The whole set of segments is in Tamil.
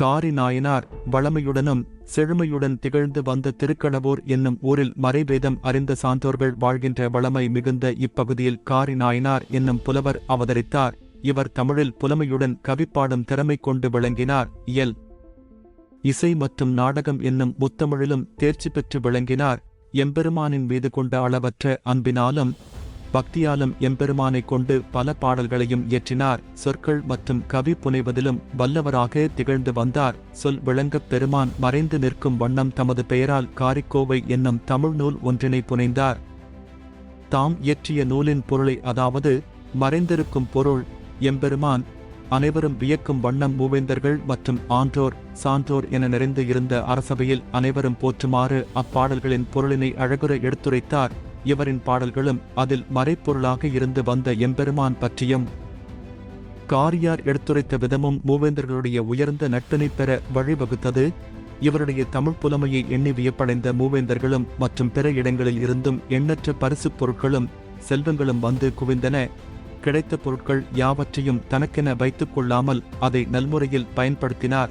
காரி நாயனார் வளமையுடனும் செழுமையுடன் திகழ்ந்து வந்த திருக்கடவூர் என்னும் ஊரில் மறைவேதம் அறிந்த சான்றோர்கள் வாழ்கின்ற வளமை மிகுந்த இப்பகுதியில் காரி நாயனார் என்னும் புலவர் அவதரித்தார். இவர் தமிழில் புலமையுடன் கவிப்பாடும் திறமை கொண்டு விளங்கினார். இயல் இசை மற்றும் நாடகம் என்னும் முத்தமிழிலும் தேர்ச்சி பெற்று விளங்கினார். எம்பெருமானின் மீது கொண்ட அளவற்ற அன்பினாலும் பக்தியாலும் எம்பெருமானைக் கொண்டு பல பாடல்களையும் இயற்றினார். சொற்கள் மற்றும் கவி புனைவதிலும் வல்லவராக திகழ்ந்து வந்தார். சொல் விளங்கப் பெருமான் மறைந்து நிற்கும் வண்ணம் தமது பெயரால் காரிக்கோவை என்னும் தமிழ் நூல் ஒன்றினை புனைந்தார். தாம் இயற்றிய நூலின் பொருளை அதாவது மறைந்திருக்கும் பொருள் எம்பெருமான் அனைவரும் வியக்கும் வண்ணம் மூவேந்தர்கள் மற்றும் ஆன்றோர் சான்றோர் என நிறைந்து இருந்த அரசபையில் அனைவரும் போற்றுமாறு அப்பாடல்களின் பொருளினை அழகுற எடுத்துரைத்தார். இவரின் பாடல்களும் அதில் மறைப்பொருளாக இருந்து வந்த எம்பெருமான் பற்றியும் காரியார் எடுத்துரைத்த விதமும் மூவேந்தர்களுடைய உயர்ந்த நட்பினை பெற வழிவகுத்தது. இவருடைய தமிழ் புலமையை எண்ணி வியப்படைந்த மூவேந்தர்களும் மற்றும் பிற இடங்களில் இருந்தும் எண்ணற்ற பரிசுப் பொருட்களும் செல்வங்களும் வந்து குவிந்தன. கிடைத்த பொருட்கள் யாவற்றையும் தனக்கென வைத்துக் கொள்ளாமல் அதை நல்முறையில் பயன்படுத்தினார்.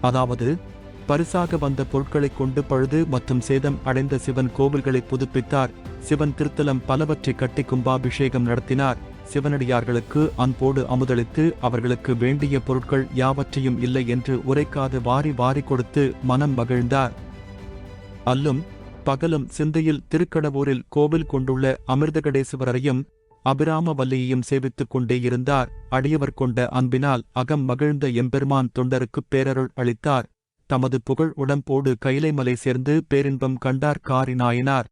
அதாவது பரிசாக வந்த பொருட்களைக் கொண்டு பழுது மற்றும் சேதம் அடைந்த சிவன் கோவில்களை புதுப்பித்தார். சிவன் திருத்தலம் பலவற்றை கட்டி கும்பாபிஷேகம் நடத்தினார். சிவனடியார்களுக்கு அன்போடு அமுதளித்து அவர்களுக்கு வேண்டிய பொருட்கள் யாவற்றையும் இல்லை என்று உரைக்காது வாரி வாரி கொடுத்து மனம் மகிழ்ந்தார். அல்லும் பகலும் சிந்தையில் திருக்கடவூரில் கோவில் கொண்டுள்ள அமிர்தகடேசுவரரையும் அபிராமவல்லியையும் சேவித்துக் கொண்டே இருந்தார். அடியவர் கொண்ட அன்பினால் அகம் மகிழ்ந்த எம்பெருமான் தொண்டருக்குப் பேரருள் அளித்தார். தமது புகழ் உடம்போடு கைலைமலை சேர்ந்து பேரின்பம் கண்டார் காரினாயினார்.